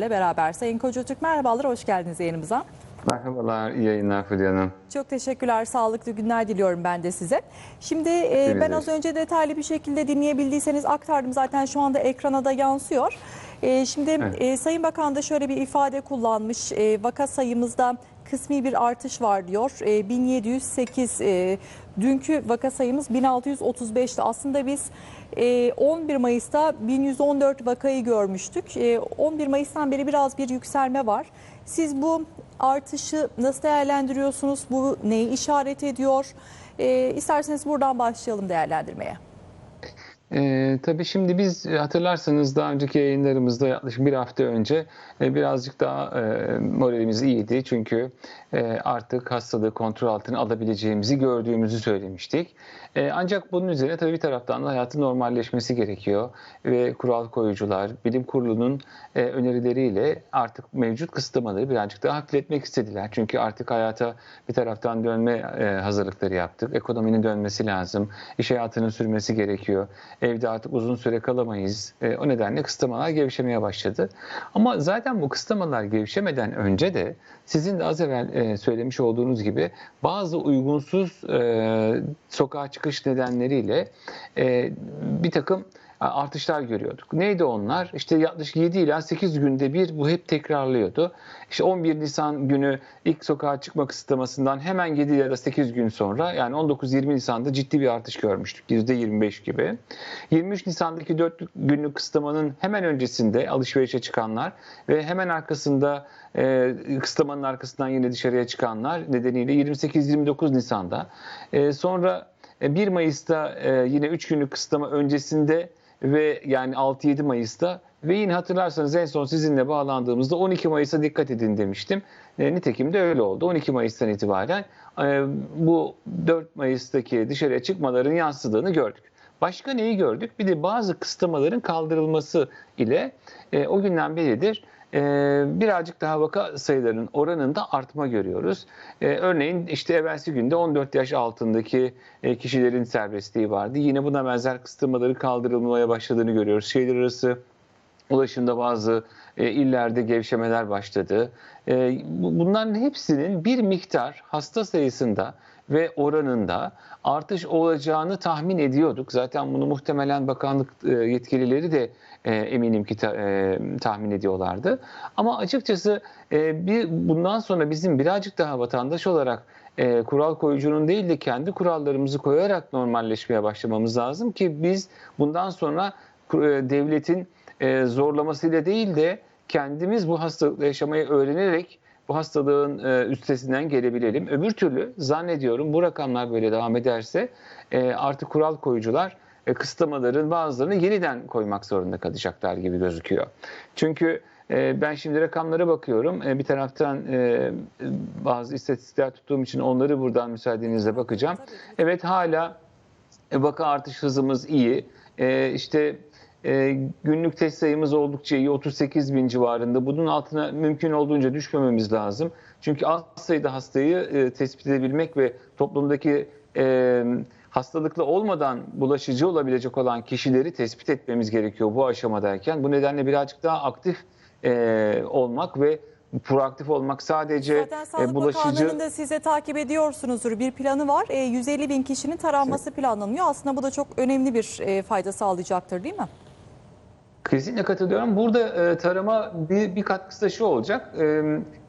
beraber. Sayın Kocatürk merhabalar, hoş geldiniz yayınımıza. Merhabalar, iyi yayınlar Fulya Hanım. Çok teşekkürler, sağlıklı günler diliyorum ben de size. Şimdi e, ben az önce detaylı bir şekilde dinleyebildiyseniz aktardım zaten şu anda ekrana da yansıyor. E, şimdi Evet. e, Sayın Bakan da şöyle bir ifade kullanmış. E, vaka sayımızda kısmi bir artış var diyor. E, 1708 e, dünkü vaka sayımız 1635'ti. Aslında biz e, 11 Mayıs'ta 1114 vakayı görmüştük. E, 11 Mayıs'tan beri biraz bir yükselme var. Siz bu artışı nasıl değerlendiriyorsunuz? Bu neyi işaret ediyor? E, isterseniz buradan başlayalım değerlendirmeye. Ee, tabii şimdi biz e, hatırlarsanız daha önceki yayınlarımızda yaklaşık bir hafta önce e, birazcık daha e, moralimiz iyiydi. Çünkü e, artık hastalığı kontrol altına alabileceğimizi gördüğümüzü söylemiştik. E, ancak bunun üzerine tabii bir taraftan da hayatın normalleşmesi gerekiyor. Ve kural koyucular, bilim kurulunun e, önerileriyle artık mevcut kısıtlamaları birazcık daha hafifletmek istediler. Çünkü artık hayata bir taraftan dönme e, hazırlıkları yaptık. Ekonominin dönmesi lazım. iş hayatının sürmesi gerekiyor. Evde artık uzun süre kalamayız. E, o nedenle kısıtlamalar gevşemeye başladı. Ama zaten bu kısıtlamalar gevşemeden önce de sizin de az evvel e, söylemiş olduğunuz gibi bazı uygunsuz e, sokağa çıkış nedenleriyle e, bir takım artışlar görüyorduk. Neydi onlar? İşte yaklaşık 7 ila 8 günde bir bu hep tekrarlıyordu. İşte 11 Nisan günü ilk sokağa çıkma kısıtlamasından hemen 7 ya da 8 gün sonra yani 19-20 Nisan'da ciddi bir artış görmüştük. %25 gibi. 23 Nisan'daki 4 günlük kısıtlamanın hemen öncesinde alışverişe çıkanlar ve hemen arkasında e, kısıtlamanın arkasından yine dışarıya çıkanlar nedeniyle 28-29 Nisan'da. E, sonra e, 1 Mayıs'ta e, yine 3 günlük kısıtlama öncesinde ve yani 6-7 Mayıs'ta ve yine hatırlarsanız en son sizinle bağlandığımızda 12 Mayıs'a dikkat edin demiştim. E, nitekim de öyle oldu. 12 Mayıs'tan itibaren e, bu 4 Mayıs'taki dışarıya çıkmaların yansıdığını gördük. Başka neyi gördük? Bir de bazı kısıtlamaların kaldırılması ile e, o günden beridir e, birazcık daha vaka sayılarının oranında artma görüyoruz. E, örneğin işte evvelsi günde 14 yaş altındaki e, kişilerin serbestliği vardı. Yine buna benzer kısıtlamaların kaldırılmaya başladığını görüyoruz. Şehirler arası ulaşımda bazı e, illerde gevşemeler başladı. E, bu- bunların hepsinin bir miktar hasta sayısında ve oranında artış olacağını tahmin ediyorduk. Zaten bunu muhtemelen bakanlık e, yetkilileri de e, eminim ki e, tahmin ediyorlardı. Ama açıkçası bir bundan sonra bizim birazcık daha vatandaş olarak kural koyucunun değil de kendi kurallarımızı koyarak normalleşmeye başlamamız lazım ki biz bundan sonra devletin zorlamasıyla değil de kendimiz bu hastalıkla yaşamayı öğrenerek bu hastalığın e, üstesinden gelebilelim. Öbür türlü zannediyorum bu rakamlar böyle devam ederse e, artık kural koyucular e, kısıtlamaların bazılarını yeniden koymak zorunda kalacaklar gibi gözüküyor. Çünkü ben şimdi rakamlara bakıyorum. Bir taraftan bazı istatistikler tuttuğum için onları buradan müsaadenizle bakacağım. Evet hala vaka artış hızımız iyi. İşte e, günlük test sayımız oldukça iyi. 38 bin civarında. Bunun altına mümkün olduğunca düşmememiz lazım. Çünkü az sayıda hastayı e, tespit edebilmek ve toplumdaki e, hastalıklı olmadan bulaşıcı olabilecek olan kişileri tespit etmemiz gerekiyor bu aşamadayken. Bu nedenle birazcık daha aktif e, olmak ve proaktif olmak sadece Zaten e, Sağlık bulaşıcı... Bakanlığı'nın da size takip ediyorsunuzdur. Bir planı var. E, 150 bin kişinin taranması planlanıyor. Aslında bu da çok önemli bir e, fayda sağlayacaktır değil mi? Kesinlikle katılıyorum. Burada e, tarama bir, bir katkısı da şu olacak. E,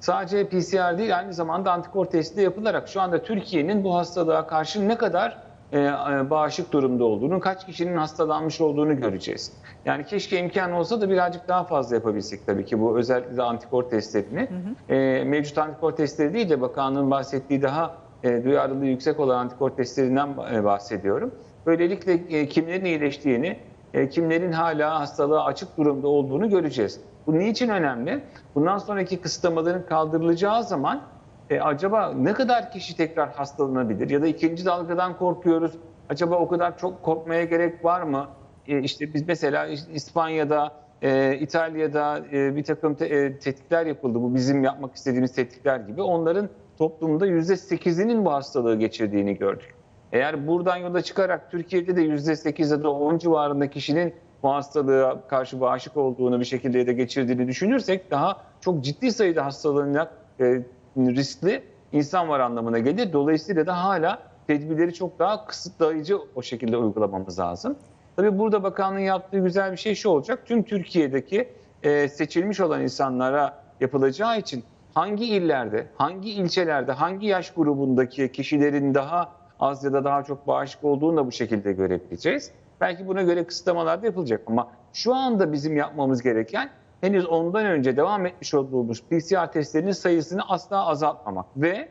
sadece PCR değil aynı zamanda antikor testi de yapılarak şu anda Türkiye'nin bu hastalığa karşı ne kadar e, e, bağışık durumda olduğunu, kaç kişinin hastalanmış olduğunu göreceğiz. Yani keşke imkan olsa da birazcık daha fazla yapabilsek tabii ki bu özellikle de antikor testlerini. E, mevcut antikor testleri değil de bakanlığın bahsettiği daha e, duyarlılığı yüksek olan antikor testlerinden e, bahsediyorum. Böylelikle e, kimlerin iyileştiğini, e, kimlerin hala hastalığa açık durumda olduğunu göreceğiz. Bu niçin önemli? Bundan sonraki kısıtlamaların kaldırılacağı zaman e, acaba ne kadar kişi tekrar hastalanabilir? Ya da ikinci dalgadan korkuyoruz. Acaba o kadar çok korkmaya gerek var mı? E, işte biz mesela İspanya'da, e, İtalya'da e, bir takım te- e, tetkikler yapıldı. Bu bizim yapmak istediğimiz tetkikler gibi. Onların toplumda %8'inin bu hastalığı geçirdiğini gördük. Eğer buradan yola çıkarak Türkiye'de de %8 ya da 10 civarında kişinin bu hastalığa karşı bağışık olduğunu bir şekilde ya da geçirdiğini düşünürsek daha çok ciddi sayıda hastalığına e, riskli insan var anlamına gelir. Dolayısıyla da hala tedbirleri çok daha kısıtlayıcı o şekilde uygulamamız lazım. Tabii burada bakanlığın yaptığı güzel bir şey şu olacak. Tüm Türkiye'deki e, seçilmiş olan insanlara yapılacağı için hangi illerde, hangi ilçelerde, hangi yaş grubundaki kişilerin daha az daha çok bağışık olduğunu da bu şekilde görebileceğiz. Belki buna göre kısıtlamalar da yapılacak ama şu anda bizim yapmamız gereken henüz ondan önce devam etmiş olduğumuz PCR testlerinin sayısını asla azaltmamak ve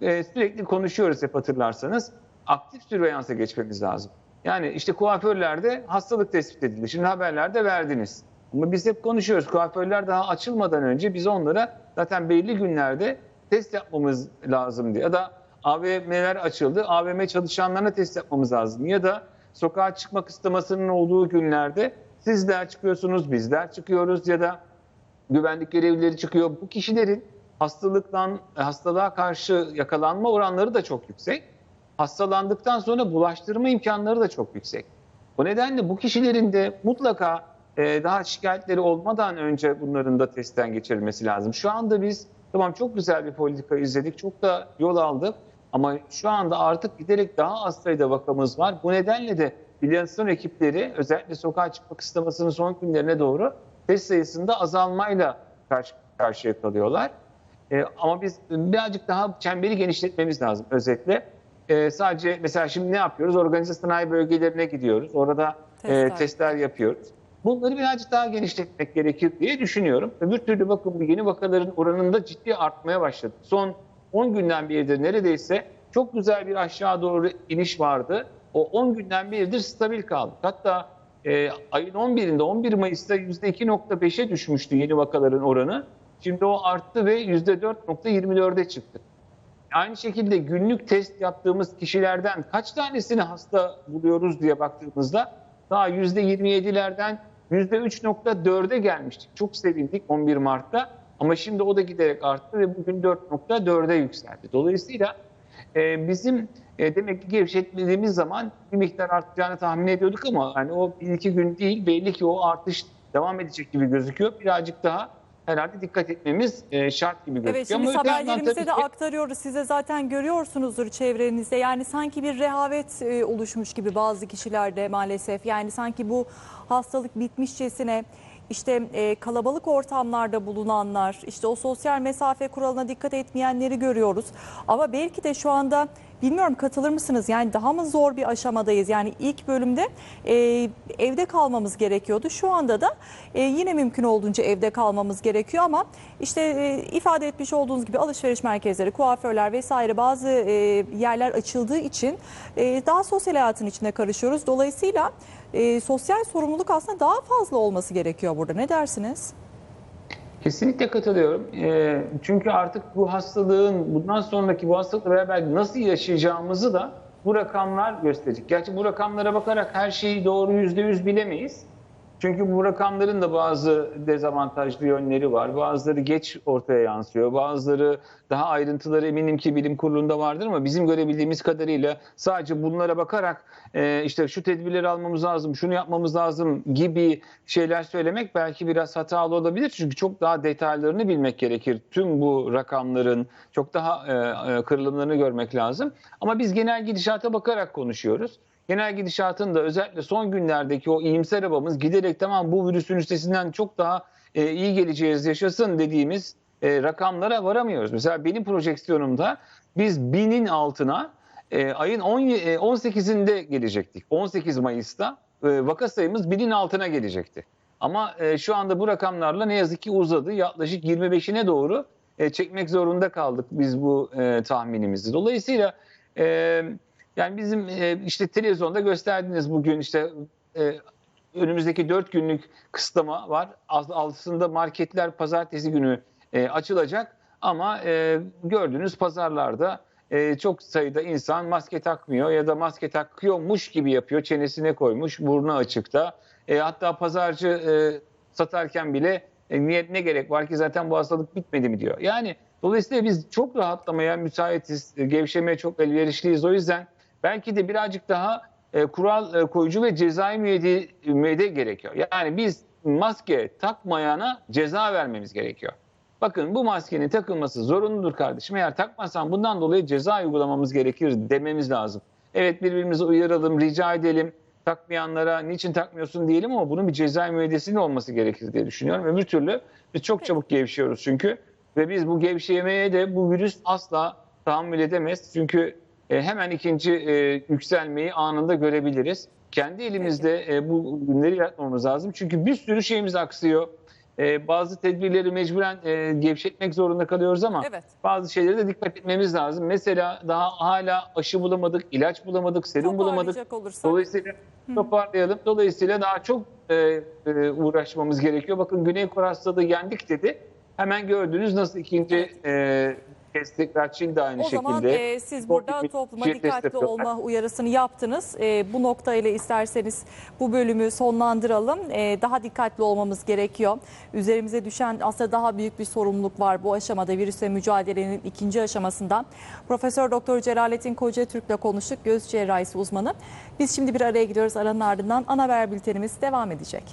e, sürekli konuşuyoruz hep hatırlarsanız aktif sürveyansa geçmemiz lazım. Yani işte kuaförlerde hastalık tespit edildi. Şimdi haberlerde verdiniz. Ama biz hep konuşuyoruz. Kuaförler daha açılmadan önce biz onlara zaten belli günlerde test yapmamız lazım diye. Ya da AVM'ler açıldı. AVM çalışanlarına test yapmamız lazım. Ya da sokağa çıkma kısıtlamasının olduğu günlerde sizler çıkıyorsunuz, bizler çıkıyoruz ya da güvenlik görevlileri çıkıyor. Bu kişilerin hastalıktan hastalığa karşı yakalanma oranları da çok yüksek. Hastalandıktan sonra bulaştırma imkanları da çok yüksek. O nedenle bu kişilerin de mutlaka e, daha şikayetleri olmadan önce bunların da testten geçirilmesi lazım. Şu anda biz tamam çok güzel bir politika izledik, çok da yol aldık ama şu anda artık giderek daha az sayıda vakamız var. Bu nedenle de bilansiyon ekipleri özellikle sokağa çıkma kısıtlamasının son günlerine doğru test sayısında azalmayla karşı karşıya kalıyorlar. E, ama biz birazcık daha çemberi genişletmemiz lazım özetle. E, sadece mesela şimdi ne yapıyoruz? Organize sanayi bölgelerine gidiyoruz. Orada testler, Testler. e, testler yapıyoruz. Bunları birazcık daha genişletmek gerekir diye düşünüyorum. Öbür türlü bakın bu yeni vakaların oranında ciddi artmaya başladı. Son 10 günden beridir neredeyse çok güzel bir aşağı doğru iniş vardı. O 10 günden beridir stabil kaldı. Hatta e, ayın 11'inde 11 Mayıs'ta %2.5'e düşmüştü yeni vakaların oranı. Şimdi o arttı ve %4.24'e çıktı. Aynı şekilde günlük test yaptığımız kişilerden kaç tanesini hasta buluyoruz diye baktığımızda daha %27'lerden %3.4'e gelmiştik. Çok sevindik 11 Mart'ta ama şimdi o da giderek arttı ve bugün 4.4'e yükseldi. Dolayısıyla e, bizim e, demek ki gevşetmediğimiz zaman bir miktar artacağını tahmin ediyorduk ama hani o bir iki gün değil belli ki o artış devam edecek gibi gözüküyor. Birazcık daha herhalde dikkat etmemiz e, şart gibi gözüküyor. Evet şimdi Ama tabii de ki- aktarıyoruz. Size zaten görüyorsunuzdur çevrenizde. Yani sanki bir rehavet e, oluşmuş gibi bazı kişilerde maalesef. Yani sanki bu hastalık bitmişçesine işte e, kalabalık ortamlarda bulunanlar, işte o sosyal mesafe kuralına dikkat etmeyenleri görüyoruz. Ama belki de şu anda bilmiyorum katılır mısınız? Yani daha mı zor bir aşamadayız? Yani ilk bölümde e, evde kalmamız gerekiyordu. Şu anda da e, yine mümkün olduğunca evde kalmamız gerekiyor ama işte e, ifade etmiş olduğunuz gibi alışveriş merkezleri, kuaförler vesaire bazı e, yerler açıldığı için e, daha sosyal hayatın içine karışıyoruz. Dolayısıyla e, sosyal sorumluluk aslında daha fazla olması gerekiyor burada. Ne dersiniz? Kesinlikle katılıyorum. Ee, çünkü artık bu hastalığın bundan sonraki bu hastalıkla beraber nasıl yaşayacağımızı da bu rakamlar gösterecek. Gerçi bu rakamlara bakarak her şeyi doğru yüzde yüz bilemeyiz. Çünkü bu rakamların da bazı dezavantajlı yönleri var. Bazıları geç ortaya yansıyor. Bazıları daha ayrıntıları eminim ki bilim kurulunda vardır ama bizim görebildiğimiz kadarıyla sadece bunlara bakarak e, işte şu tedbirleri almamız lazım, şunu yapmamız lazım gibi şeyler söylemek belki biraz hatalı olabilir. Çünkü çok daha detaylarını bilmek gerekir. Tüm bu rakamların çok daha e, e, kırılımlarını görmek lazım. Ama biz genel gidişata bakarak konuşuyoruz. Genel gidişatın da özellikle son günlerdeki o iyimser havamız giderek tamam bu virüsün üstesinden çok daha e, iyi geleceğiz yaşasın dediğimiz e, rakamlara varamıyoruz. Mesela benim projeksiyonumda biz binin altına e, ayın 10, e, 18'inde gelecektik. 18 Mayıs'ta e, vaka sayımız binin altına gelecekti. Ama e, şu anda bu rakamlarla ne yazık ki uzadı. Yaklaşık 25'ine doğru e, çekmek zorunda kaldık biz bu e, tahminimizi. Dolayısıyla e, yani bizim e, işte televizyonda gösterdiniz bugün işte e, önümüzdeki 4 günlük kısıtlama var. Aslında marketler pazartesi günü e, açılacak ama e, gördüğünüz pazarlarda e, çok sayıda insan maske takmıyor ya da maske takıyormuş gibi yapıyor. Çenesine koymuş, burnu açıkta. E, hatta pazarcı e, satarken bile e, ne gerek var ki zaten bu hastalık bitmedi mi diyor. Yani dolayısıyla biz çok rahatlamaya müsaitiz, e, gevşemeye çok elverişliyiz. O yüzden belki de birazcık daha e, kural e, koyucu ve cezai müeyyide, müeyyide gerekiyor. Yani biz maske takmayana ceza vermemiz gerekiyor. Bakın bu maskenin takılması zorunludur kardeşim. Eğer takmazsan bundan dolayı ceza uygulamamız gerekir dememiz lazım. Evet birbirimizi uyaralım, rica edelim. Takmayanlara niçin takmıyorsun diyelim ama bunun bir ceza müeyyidesinin olması gerekir diye düşünüyorum. Öbür türlü biz çok çabuk gevşiyoruz çünkü. Ve biz bu gevşemeye de bu virüs asla tahammül edemez. Çünkü e, hemen ikinci e, yükselmeyi anında görebiliriz. Kendi elimizde e, bu günleri yaratmamız lazım. Çünkü bir sürü şeyimiz aksıyor. E, bazı tedbirleri mecburen e, gevşetmek zorunda kalıyoruz ama Evet. bazı şeylere de dikkat etmemiz lazım. Mesela daha hala aşı bulamadık, ilaç bulamadık, serum bulamadık. Olursak. Dolayısıyla toparlayalım. Dolayısıyla daha çok e, e, uğraşmamız gerekiyor. Bakın Güney Kore hastalığı yendik dedi. Hemen gördünüz nasıl ikinci e, kez tekrar Çin de aynı O şekilde. zaman e, siz burada Covid topluma şiddet dikkatli olma uyarısını yaptınız. E, bu noktayla isterseniz bu bölümü sonlandıralım. E, daha dikkatli olmamız gerekiyor. Üzerimize düşen aslında daha büyük bir sorumluluk var bu aşamada virüsle mücadelenin ikinci aşamasında. Profesör Doktor Celalettin Koca Türk'le konuştuk. Göz cerrahisi uzmanı. Biz şimdi bir araya gidiyoruz. Aranın ardından ana haber bültenimiz devam edecek.